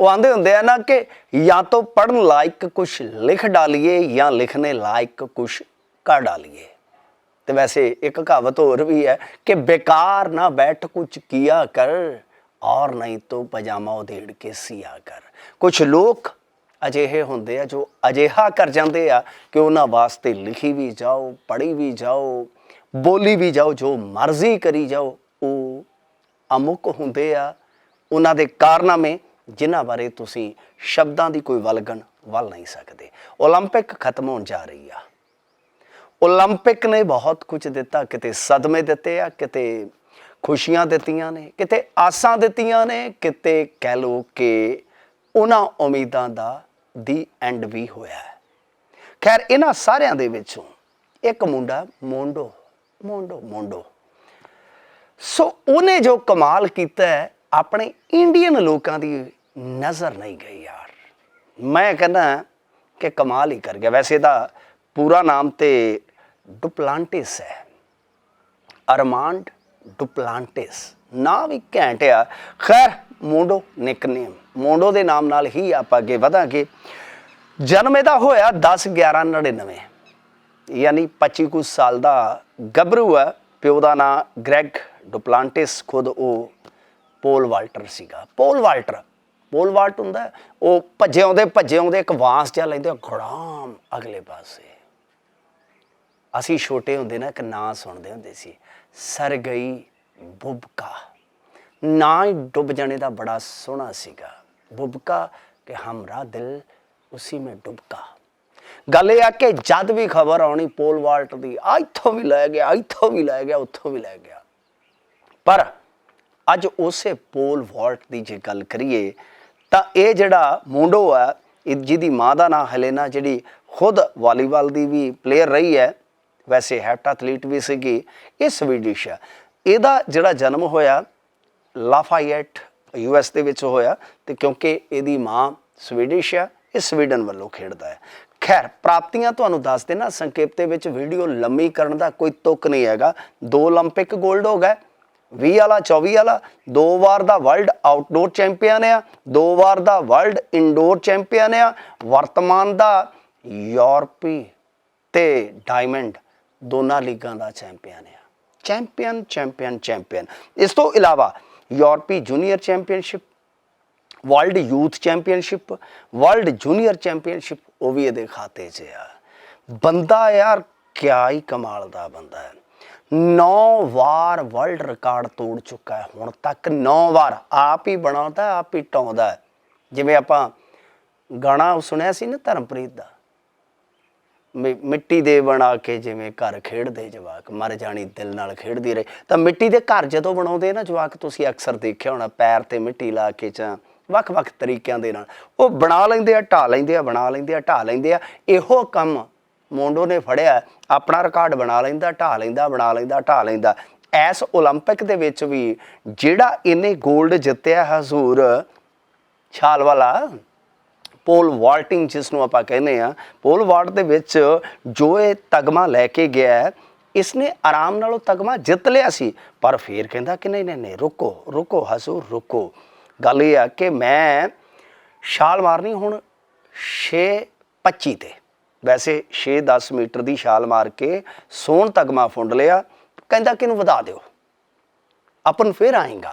ਉਹ ਆਂਦੇ ਹੁੰਦੇ ਆ ਨਾ ਕਿ ਜਾਂ ਤੋਂ ਪੜਨ ਲਾਇਕ ਕੁਝ ਲਿਖ ਡਾਲੀਏ ਜਾਂ ਲਿਖਣੇ ਲਾਇਕ ਕੁਝ ਕਰ ਡਾਲੀਏ। ਤੇ ਵੈਸੇ ਇੱਕ ਕਹਾਵਤ ਹੋਰ ਵੀ ਹੈ ਕਿ ਬੇਕਾਰ ਨਾ ਬੈਠ ਕੁਝ ਕੀਆ ਕਰ, ਔਰ ਨਹੀਂ ਤੋ ਪਜਾਮਾ ਉਧੇੜ ਕੇ ਸੀਆ ਕਰ। ਕੁਝ ਲੋਕ ਅਜਿਹੇ ਹੁੰਦੇ ਆ ਜੋ ਅਜਿਹਾ ਕਰ ਜਾਂਦੇ ਆ ਕਿ ਉਹਨਾਂ ਵਾਸਤੇ ਲਿਖੀ ਵੀ ਜਾਓ, ਪੜ੍ਹੀ ਵੀ ਜਾਓ, ਬੋਲੀ ਵੀ ਜਾਓ, ਜੋ ਮਰਜ਼ੀ ਕਰੀ ਜਾਓ। ਉਹ ਅਮੁਕ ਹੁੰਦੇ ਆ। ਉਹਨਾਂ ਦੇ ਕਾਰਨਾਮੇ ਜਿਨ੍ਹਾਂ ਬਾਰੇ ਤੁਸੀਂ ਸ਼ਬਦਾਂ ਦੀ ਕੋਈ ਵਲਗਣ ਵੱਲ ਨਹੀਂ ਸਕਦੇ 올림픽 ਖਤਮ ਹੋਣ ਜਾ ਰਹੀ ਆ 올림픽 ਨੇ ਬਹੁਤ ਕੁਝ ਦਿੱਤਾ ਕਿਤੇ ਸਦਮੇ ਦਿੱਤੇ ਆ ਕਿਤੇ ਖੁਸ਼ੀਆਂ ਦਿੱਤੀਆਂ ਨੇ ਕਿਤੇ ਆਸਾਂ ਦਿੱਤੀਆਂ ਨੇ ਕਿਤੇ ਕਹਿ ਲੋ ਕਿ ਉਹਨਾਂ ਉਮੀਦਾਂ ਦਾ ਦੀ ਐਂਡ ਵੀ ਹੋਇਆ ਹੈ ਖੈਰ ਇਹਨਾਂ ਸਾਰਿਆਂ ਦੇ ਵਿੱਚੋਂ ਇੱਕ ਮੁੰਡਾ ਮੋਂਡੋ ਮੋਂਡੋ ਮੋਂਡੋ ਸੋ ਉਹਨੇ ਜੋ ਕਮਾਲ ਕੀਤਾ ਹੈ ਆਪਣੇ ਇੰਡੀਅਨ ਲੋਕਾਂ ਦੀ ਨਜ਼ਰ ਨਹੀਂ ਗਈ ਯਾਰ। ਮੈਂ ਕਹਿੰਦਾ ਕਿ ਕਮਾਲ ਹੀ ਕਰ ਗਿਆ। ਵੈਸੇ ਦਾ ਪੂਰਾ ਨਾਮ ਤੇ ਡੁਪਲਾਂਟਿਸ ਹੈ। ਅਰਮਾਂਡ ਡੁਪਲਾਂਟਿਸ ਨਾ ਵੀ ਘੈਂਟ ਆ। ਖੈਰ, ਮੋਂਡੋ ਨਿਕਨੇਮ ਮੋਂਡੋ ਦੇ ਨਾਮ ਨਾਲ ਹੀ ਆਪਾਂ ਅੱਗੇ ਵਧਾਂਗੇ। ਜਨਮ ਇਹਦਾ ਹੋਇਆ 10 11 99 ਯਾਨੀ 25 ਕੁ ਸਾਲ ਦਾ ਗੱਭਰੂ ਹੈ ਪਿਓ ਦਾ ਨਾਂ ਗ੍ਰੈਗ ਡੁਪਲਾਂਟਿਸ ਖੁਦ ਉਹ ਪੋਲ ਵਾਲਟਰ ਸੀਗਾ। ਪੋਲ ਵਾਲਟਰ, ਪੋਲ ਵਾਲਟ ਹੁੰਦਾ, ਉਹ ਭੱਜੇ ਆਉਂਦੇ ਭੱਜੇ ਆਉਂਦੇ ਇੱਕ ਵਾਂਸ ਜਿਹਾ ਲੈਂਦੇ ਘੜਾਮ, ਅਗਲੇ ਪਾਸੇ। ਅਸੀਂ ਛੋਟੇ ਹੁੰਦੇ ਨਾ, ਇੱਕ ਨਾਂ ਸੁਣਦੇ ਹੁੰਦੇ ਸੀ ਸਰ ਗਈ ਬੁਬਕਾ। ਨਾਂ ਹੀ ਡੁੱਬ ਜਾਣੇ ਦਾ ਬੜਾ ਸੋਹਣਾ ਸੀਗਾ। ਬੁਬਕਾ ਕਿ ਹਮਰਾ ਦਿਲ, ਉਸੀ में ਡੁਬਕਾ। ਗੱਲ ਇਹ ਆ ਕਿ ਜਦ ਵੀ ਖਬਰ ਆਉਣੀ ਪੋਲ ਵਾਲਟ ਦੀ ਆ ਇੱਥੋਂ ਵੀ ਲੈ ਗਿਆ ਇੱਥੋਂ ਵੀ ਲੈ ਗਿਆ, ਉੱਥੋਂ ਵੀ ਲੈ ਗਿਆ। ਪਰ ਅੱਜ ਉਸੇ ਪੋਲ ਵਾਲਟ ਦੀ ਜੇ ਗੱਲ ਕਰੀਏ, ਤਾਂ ਇਹ ਜਿਹੜਾ ਮੁੰਡੋ ਆ ਜਿਹਦੀ ਮਾਂ ਦਾ ਨਾਮ ਹਲੇਨਾ ਜਿਹੜੀ ਖੁਦ ਵਾਲੀਬਾਲ ਦੀ ਵੀ ਪਲੇਅਰ ਰਹੀ ਹੈ, ਵੈਸੇ ਹੈਟ ਐਥਲੀਟ ਵੀ ਸੀਗੀ ਇਹ ਸਵੀਡਿਸ਼ ਆ ਇਹਦਾ ਜਿਹੜਾ ਜਨਮ ਹੋਇਆ ਲਾਫਾਇਟ ਯੂਐਸ ਦੇ ਵਿੱਚ ਹੋਇਆ, ਤੇ ਕਿਉਂਕਿ ਇਹਦੀ ਮਾਂ ਸਵੀਡਿਸ਼ ਆ, ਇਹ ਸਵੀਡਨ ਵੱਲੋਂ ਖੇਡਦਾ ਹੈ। ਖੈਰ, ਪ੍ਰਾਪਤੀਆਂ ਤੁਹਾਨੂੰ ਦੱਸ ਦੇਣਾ, ਸੰਖੇਪ ਦੇ ਵਿੱਚ ਵੀਡੀਓ ਲੰਮੀ ਕਰਨ ਦਾ ਕੋਈ ਤੁਕ ਨਹੀਂ ਹੈਗਾ, ਦੋ 올림픽 골ਡ ਹੋ ਗਏ 20 ਵਾਲਾ 24 ਵਾਲਾ, ਦੋ ਵਾਰ ਦਾ ਵਰਲਡ ਆਊਟਡੋਰ ਚੈਂਪੀਅਨ ਆ, ਦੋ ਵਾਰ ਦਾ ਵਰਲਡ ਇਨਡੋਰ ਚੈਂਪੀਅਨ ਆ, ਵਰਤਮਾਨ ਦਾ ਯੂਰਪੀ ਤੇ ਡਾਇਮੰਡ ਦੋਨਾਂ ਲੀਗਾਂ ਦਾ ਚੈਂਪੀਅਨ ਆ। ਚੈਂਪੀਅਨ ਚੈਂਪੀਅਨ ਚੈਂਪੀਅਨ ਇਸ ਤੋਂ ਇਲਾਵਾ ਯੂਰਪੀ junior championship world youth championship world junior championship ਉਹ ਵੀ ਇਹਦੇ ਖਾਤੇ 'ਚ ਆ। ਬੰਦਾ ਯਾਰ ਕਿਆ ਹੀ ਕਮਾਲ ਦਾ ਬੰਦਾ ਹੈ। 9 ਵਾਰ ਵਰਲਡ ਰਿਕਾਰਡ ਤੋੜ ਚੁੱਕਾ ਹੈ। ਹੁਣ ਤੱਕ 9 ਵਾਰ ਆਪ ਹੀ ਬਣਾਉਂਦਾ, ਆਪ ਹੀ ਟਾਉਂਦਾ ਜਿਵੇਂ ਆਪਾਂ ਗਾਣਾ ਸੁਣਿਆ ਸੀ ਨਾ ਧਰਮਪ੍ਰੀਤ ਦਾ? ਮਿ- ਮਿੱਟੀ ਦੇ ਬਣਾ ਕੇ ਜਿਵੇਂ ਘਰ ਖੇਡਦੇ ਜਵਾਕ, ਮਰ ਜਾਣੀ ਦਿਲ ਨਾਲ ਖੇਡਦੀ ਰਹੇ। ਤਾਂ ਮਿੱਟੀ ਦੇ ਘਰ ਜਦੋਂ ਬਣਾਉਂਦੇ ਨਾ ਜਵਾਕ, ਤੁਸੀਂ ਅਕਸਰ ਦੇਖਿਆ ਹੋਣਾ, ਪੈਰ ਤੇ ਮਿੱਟੀ ਲਾ ਕੇ ਜਾਂ ਵੱਖ-ਵੱਖ ਤਰੀਕਿਆਂ ਦੇ ਨਾਲ। ਉਹ ਬਣਾ ਲੈਂਦੇ ਆ ਢਾ ਲੈਂਦੇ ਆ, ਬਣਾ ਲੈਂਦੇ ਆ ਢਾ ਲੈਂਦੇ ਆ। ਇਹੋ ਕੰਮ ਮੋਂਡੋ ਨੇ ਫੜਿਆ, ਆਪਣਾ ਰਿਕਾਰਡ ਬਣਾ ਲੈਂਦਾ ਢਾ ਲੈਂਦਾ, ਬਣਾ ਲੈਂਦਾ ਢਾ ਲੈਂਦਾ। ਐਸ 올림픽 ਦੇ ਵਿੱਚ ਵੀ ਜਿਹੜਾ ਇਹਨੇ 골ਡ ਜਿੱਤਿਆ ਹਜ਼ੂਰ ਛਾਲ ਵਾਲਾ ਪੋਲ ਵਾਲਟਿੰਗ ਜਿਸ ਨੂੰ ਆਪਾਂ ਕਹਿੰਦੇ ਆ ਪੋਲ ਵਾਲਟ ਦੇ ਵਿੱਚ ਜੋ ਇਹ ਤਗਮਾ ਲੈ ਕੇ ਗਿਆ, ਇਸਨੇ ਆਰਾਮ ਨਾਲ ਉਹ ਤਗਮਾ ਜਿੱਤ ਲਿਆ ਸੀ, ਪਰ ਫੇਰ ਕਹਿੰਦਾ ਕਿ ਨਹੀਂ ਨਹੀਂ ਨਹੀਂ, ਰੁਕੋ ਰੁਕੋ ਹਜ਼ੂਰ, ਰੁਕੋ। ਗੱਲ ਇਹ ਆ ਕਿ ਮੈਂ ਛਾਲ ਮਾਰਨੀ ਹੁਣ 6 25 ਤੇ। ਵੈਸੇ 6-10 ਮੀਟਰ ਦੀ ਛਾਲ ਮਾਰ ਕੇ ਸੋਨ ਤਗਮਾ ਫੁੰਡ ਲਿਆ, ਕਹਿੰਦਾ ਕਿ ਇਹਨੂੰ ਵਧਾ ਦਿਓ। ਆਪਨ ਫੇਰ ਆਏਗਾ।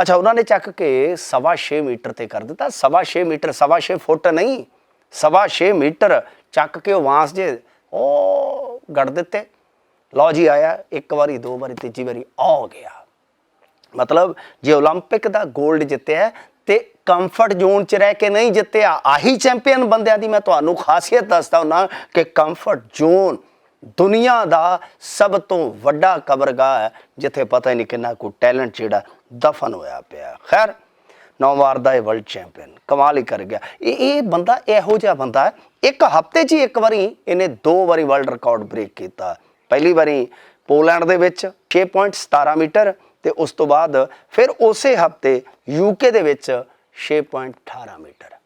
ਅੱਛਾ, ਉਹਨਾਂ ਨੇ ਚੱਕ ਕੇ 6.5 ਮੀਟਰ ਤੇ ਕਰ ਦਿੱਤਾ। 6.5 ਮੀਟਰ 6.5 ਫੁੱਟ ਨਹੀਂ 6.5 ਮੀਟਰ ਚੱਕ ਕੇ ਉਹ ਵਾਂਸ ਜੇ ਉਹ ਗੜ ਦਿੱਤੇ। ਲਓ ਜੀ, ਆਇਆ। ਇੱਕ ਵਾਰੀ, ਦੋ ਵਾਰੀ, ਤੀਜੀ ਵਾਰੀ, ਆ ਗਿਆ। ਮਤਲਬ ਜੇ 올림픽 ਦਾ 골ਡ ਜਿੱਤਿਆ ਤੇ ਕੰਫਰਟ ਜ਼ੋਨ 'ਚ ਰਹਿ ਕੇ ਨਹੀਂ ਜਿੱਤਿਆ, ਆਹੀ ਚੈਂਪੀਅਨ ਬੰਦਿਆਂ ਦੀ ਮੈਂ ਤੁਹਾਨੂੰ ਖਾਸੀਅਤ ਦੱਸਦਾ ਹਾਂ ਕਿ ਕੰਫਰਟ ਜ਼ੋਨ ਦੁਨੀਆ ਦਾ ਸਭ ਤੋਂ ਵੱਡਾ ਕਬਰਗਾਹ ਹੈ, ਜਿੱਥੇ ਪਤਾ ਹੀ ਨਹੀਂ ਕਿੰਨਾ ਕੋ ਟੈਲੈਂਟ ਜਿਹੜਾ ਦਫਨ ਹੋਇਆ ਪਿਆ। ਖੈਰ, ਨੌ ਵਾਰ ਦਾ ਇਹ ਵਰਲਡ ਚੈਂਪੀਅਨ ਕਮਾਲ ਹੀ ਕਰ ਗਿਆ। ਇਹ ਇਹ ਬੰਦਾ ਇਹੋ ਜਿਹਾ ਬੰਦਾ ਹੈ, ਇੱਕ ਹਫ਼ਤੇ 'ਚ ਹੀ ਇੱਕ ਵਾਰੀ ਇਹਨੇ ਦੋ ਵਾਰੀ ਵਰਲਡ ਰਿਕਾਰਡ ਬ੍ਰੇਕ ਕੀਤਾ। ਪਹਿਲੀ ਵਾਰੀ ਪੋਲੈਂਡ ਦੇ ਵਿੱਚ 6.17 ਮੀਟਰ ਤੇ ਉਸ ਤੋਂ ਬਾਅਦ ਫਿਰ ਉਸੇ ਹਫ਼ਤੇ ਯੂਕੇ ਦੇ ਵਿੱਚ 6.18 ਮੀਟਰ।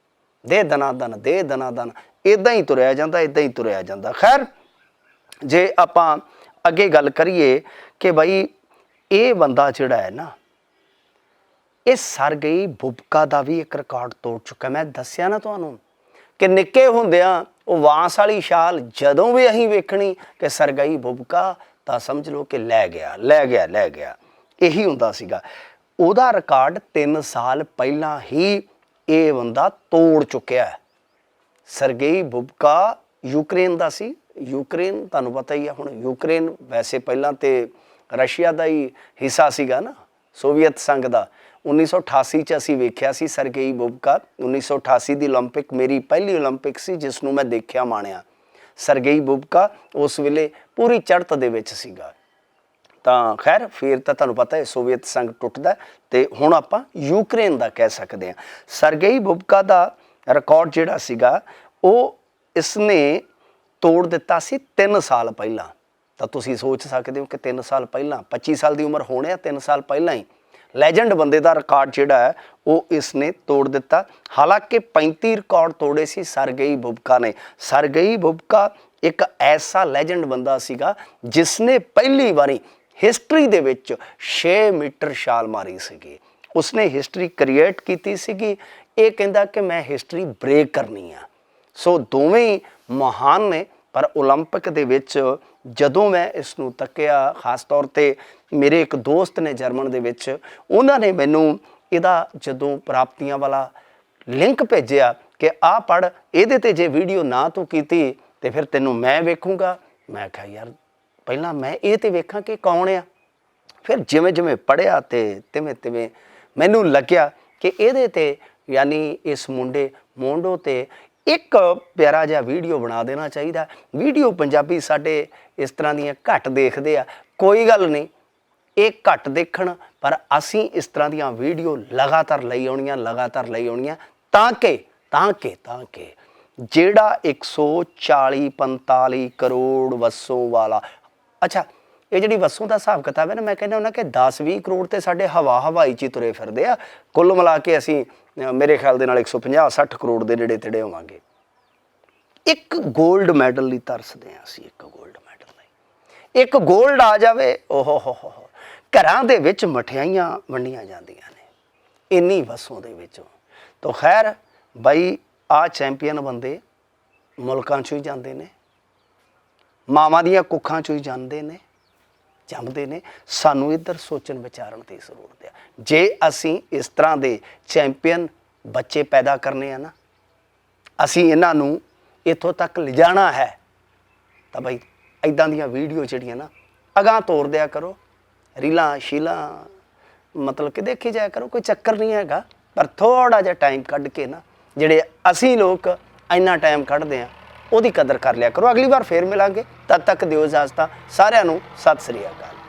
ਦੇ ਦਨਾ ਦਨ, ਦੇ ਦਨਾ ਦਨ ਇਦਾਂ ਹੀ ਤੁਰਿਆ ਜਾਂਦਾ ਇਦਾਂ ਹੀ ਤੁਰਿਆ ਜਾਂਦਾ। ਖੈਰ, ਜੇ ਆਪਾਂ ਅੱਗੇ ਗੱਲ ਕਰੀਏ ਕਿ ਭਾਈ ਇਹ ਬੰਦਾ ਜਿਹੜਾ ਹੈ ਨਾ, ਇਹ ਸਰਗਈ ਬੁਬਕਾ ਦਾ ਵੀ ਇੱਕ ਰਿਕਾਰਡ ਤੋੜ ਚੁੱਕਾ। ਮੈਂ ਦੱਸਿਆ ਨਾ ਤੁਹਾਨੂੰ ਕਿ ਨਿੱਕੇ ਹੁੰਦਿਆਂ ਉਹ ਵਾਂਸ ਵਾਲੀ ਛਾਲ ਜਦੋਂ ਵੀ ਅਸੀਂ ਵੇਖਣੀ ਕਿ ਸਰਗਈ ਬੁਬਕਾ, ਤਾਂ ਸਮਝ ਲਓ ਕਿ ਲੈ ਗਿਆ ਲੈ ਗਿਆ ਲੈ ਗਿਆ। ਇਹੀ ਹੁੰਦਾ ਸੀਗਾ ਉਹਦਾ ਰਿਕਾਰਡ 3 ਸਾਲ ਪਹਿਲਾਂ ਹੀ ਇਹ ਬੰਦਾ ਤੋੜ ਚੁੱਕਿਆ ਹੈ ਸਰਗੇਈ ਬੁਬਕਾ ਯੂਕਰੇਨ ਦਾ ਸੀ ਯੂਕਰੇਨ ਤੁਹਾਨੂੰ ਪਤਾ ਹੀ ਆ ਹੁਣ ਯੂਕਰੇਨ ਵੈਸੇ ਪਹਿਲਾਂ ਤੇ ਰਸ਼ੀਆ ਦਾ ਹੀ ਹਿੱਸਾ ਸੀਗਾ ਨਾ ਸੋਵੀਅਤ ਸੰਘ ਦਾ 1988 ਚ ਅਸੀਂ ਵੇਖਿਆ ਸੀ ਸਰਗੇਈ ਬੁਬਕਾ 1988 ਦੀ 올림픽 ਮੇਰੀ ਪਹਿਲੀ 올림픽 ਸੀ ਜਿਸ ਨੂੰ ਮੈਂ ਦੇਖਿਆ ਮਾਣਿਆ ਸਰਗੇਈ ਬੁਬਕਾ ਉਸ ਵੇਲੇ ਪੂਰੀ ਚੜ੍ਹਤ ਦੇ ਵਿੱਚ ਸੀਗਾ ਤਾਂ ਖੈਰ, ਫਿਰ ਤਾਂ ਤੁਹਾਨੂੰ ਪਤਾ ਹੈ, ਸੋਵੀਅਤ ਸੰਘ ਟੁੱਟਦਾ ਹੈ ਤੇ ਹੁਣ ਆਪਾਂ ਯੂਕਰੇਨ ਦਾ ਕਹਿ ਸਕਦੇ ਹਾਂ। ਸਰਗੇਈ ਬੁਬਕਾ ਦਾ ਰਿਕਾਰਡ ਜਿਹੜਾ ਸੀਗਾ, ਉਹ ਇਸਨੇ ਤੋੜ ਦਿੱਤਾ ਸੀ 3 ਸਾਲ ਪਹਿਲਾਂ। ਤਾਂ ਤੁਸੀਂ ਸੋਚ ਸਕਦੇ ਹੋ ਕਿ 3 ਸਾਲ ਪਹਿਲਾਂ 25 ਸਾਲ ਦੀ ਉਮਰ ਹੋਣੇ ਆ 3 ਸਾਲ ਪਹਿਲਾਂ ਹੀ। ਲੈਜੈਂਡ ਬੰਦੇ ਦਾ ਰਿਕਾਰਡ ਜਿਹੜਾ ਹੈ, ਉਹ ਇਸਨੇ ਤੋੜ ਦਿੱਤਾ। ਹਾਲਾਂਕਿ 35 ਰਿਕਾਰਡ ਤੋੜੇ ਸੀ ਸਰਗਈ ਬੁਬਕਾ ਨੇ। ਸਰਗਈ ਬੁਬਕਾ ਇੱਕ ਐਸਾ ਲੈਜੈਂਡ ਬੰਦਾ ਸੀਗਾ ਜਿਸ ਨੇ ਪਹਿਲੀ ਵਾਰੀ ਹਿਸਟਰੀ ਦੇ ਵਿੱਚ 6 ਮੀਟਰ ਛਾਲ ਮਾਰੀ ਸੀਗੀ ਉਸਨੇ ਹਿਸਟਰੀ ਕ੍ਰੀਏਟ ਕੀਤੀ ਸੀਗੀ ਇਹ ਕਹਿੰਦਾ ਕਿ ਮੈਂ ਹਿਸਟਰੀ ਬ੍ਰੇਕ ਕਰਨੀ ਆ ਸੋ ਦੋਵੇਂ ਹੀ ਮਹਾਨ ਨੇ ਪਰ 올림픽 ਦੇ ਵਿੱਚ ਜਦੋਂ ਮੈਂ ਇਸ ਨੂੰ ਤੱਕਿਆ ਖਾਸ ਤੌਰ ਤੇ ਮੇਰੇ ਇੱਕ ਦੋਸਤ ਨੇ ਜਰਮਨ ਦੇ ਵਿੱਚ ਉਹਨਾਂ ਨੇ ਮੈਨੂੰ ਇਹਦਾ ਜਦੋਂ ਪ੍ਰਾਪਤੀਆਂ ਵਾਲਾ ਲਿੰਕ ਭੇਜਿਆ ਕਿ ਆਹ ਪੜ ਇਹਦੇ ਤੇ ਜੇ ਵੀਡੀਓ ਨਾ ਤੂੰ ਕੀਤੀ ਤੇ ਫਿਰ ਤੈਨੂੰ ਮੈਂ ਵੇਖੂੰਗਾ ਮੈਂ ਕਿਹਾ ਯਾਰ ਪਹਿਲਾਂ ਮੈਂ ਇਹ ਤੇ ਵੇਖਾਂ ਕਿ ਕੌਣ ਆ। ਫਿਰ ਜਿਵੇਂ ਜਿਵੇਂ ਪੜਿਆ ਤੇ ਤਿਵੇਂ ਤਿਵੇਂ ਮੈਨੂੰ ਲੱਗਿਆ ਕਿ ਇਹਦੇ ਤੇ ਯਾਨੀ ਇਸ ਮੁੰਡੇ ਮੋਂਡੋ ਤੇ ਇੱਕ ਪਿਆਰਾ ਜਿਹਾ ਵੀਡੀਓ ਬਣਾ ਦੇਣਾ ਚਾਹੀਦਾ। ਵੀਡੀਓ ਪੰਜਾਬੀ ਸਾਡੇ ਇਸ ਤਰ੍ਹਾਂ ਦੀਆਂ ਘੱਟ ਦੇਖਦੇ ਆ। ਕੋਈ ਗੱਲ ਨਹੀਂ, ਇਹ ਘੱਟ ਦੇਖਣ, ਪਰ ਅਸੀਂ ਇਸ ਤਰ੍ਹਾਂ ਦੀਆਂ ਵੀਡੀਓ ਲਗਾਤਾਰ ਲਈ ਆਉਣੀਆਂ, ਲਗਾਤਾਰ ਲਈ ਆਉਣੀਆਂ। ਤਾਂ ਕਿ ਤਾਂ ਕਿ ਤਾਂ ਕਿ ਜਿਹੜਾ 140 45 ਕਰੋੜ ਵਸੋਂ ਵਾਲਾ ਅੱਛਾ, ਇਹ ਜਿਹੜੀ ਵਸੋਂ ਦਾ ਹਿਸਾਬ ਕਿਤਾਬ ਹੈ ਨਾ, ਮੈਂ ਕਹਿੰਦਾ ਉਹਨਾਂ ਕਿ 10-20 ਕਰੋੜ ਤੇ ਸਾਡੇ ਹਵਾ ਹਵਾਈ ਚ ਤੁਰੇ ਫਿਰਦੇ ਆ। ਕੁੱਲ ਮਿਲਾ ਕੇ ਅਸੀਂ ਮੇਰੇ ਖਿਆਲ ਦੇ ਨਾਲ 150-60 ਕਰੋੜ ਦੇ ਨੇੜੇ ਤੇੜੇ ਹੋਵਾਂਗੇ। ਇੱਕ 골ਡ ਮੈਡਲ ਲਈ ਤਰਸਦੇ ਆ ਅਸੀਂ, ਇੱਕ 골ਡ ਮੈਡਲ ਲਈ। ਇੱਕ 골ਡ ਆ ਜਾਵੇ ਓਹੋ ਹੋ ਹੋ ਹੋ ਘਰਾਂ ਦੇ ਵਿੱਚ ਮਠਿਆਈਆਂ ਵੰਡੀਆਂ ਜਾਂਦੀਆਂ ਨੇ, ਇੰਨੀ ਵਸੋਂ ਦੇ ਵਿੱਚੋਂ। ਤਾਂ ਖੈਰ, ਬਾਈ ਆ ਚੈਂਪੀਅਨ ਬੰਦੇ ਮੁਲਕਾਂ 'ਚੋਂ ਹੀ ਜਾਂਦੇ ਨੇ। ਮਾਵਾਂ ਦੀਆਂ ਕੁੱਖਾਂ ਚੋਂ ਹੀ ਜਾਂਦੇ ਨੇ, ਜੰਮਦੇ ਨੇ। ਸਾਨੂੰ ਇੱਧਰ ਸੋਚਣ ਵਿਚਾਰਨ ਦੀ ਜ਼ਰੂਰਤ ਹੈ ਜੇ ਅਸੀਂ ਇਸ ਤਰ੍ਹਾਂ ਦੇ ਚੈਂਪੀਅਨ ਬੱਚੇ ਪੈਦਾ ਕਰਨੇ ਆ ਨਾ, ਅਸੀਂ ਇਹਨਾਂ ਨੂੰ ਇੱਥੋਂ ਤੱਕ ਲਿਜਾਣਾ ਹੈ, ਤਾਂ ਭਾਈ ਐਦਾਂ ਦੀਆਂ ਵੀਡੀਓ ਜਿਹੜੀਆਂ ਨਾ, ਅਗਾਹ ਤੋਰ ਦਿਆ ਕਰੋ। ਰੀਲਾਂ, ਸ਼ੀਲਾਂ, ਮਤਲਬ ਕਿ ਦੇਖੀ ਜਾਇਆ ਕਰੋ, ਕੋਈ ਚੱਕਰ ਨਹੀਂ ਹੈਗਾ। ਪਰ ਥੋੜਾ ਜਿਹਾ ਟਾਈਮ ਕੱਢ ਕੇ ਨਾ, ਜਿਹੜੇ ਅਸੀਂ ਲੋਕ ਇੰਨਾ ਟਾਈਮ ਕੱਢਦੇ ਆ ਉਹਦੀ ਕਦਰ ਕਰ ਲਿਆ ਕਰੋ। ਅਗਲੀ ਵਾਰ ਫੇਰ ਮਿਲਾਂਗੇ। ਤਦ ਤੱਕ ਦਿਓ ਇਜਾਜ਼ਤਾਂ। ਸਾਰਿਆਂ ਨੂੰ ਸਤਿ ਸ੍ਰੀ ਅਕਾਲ।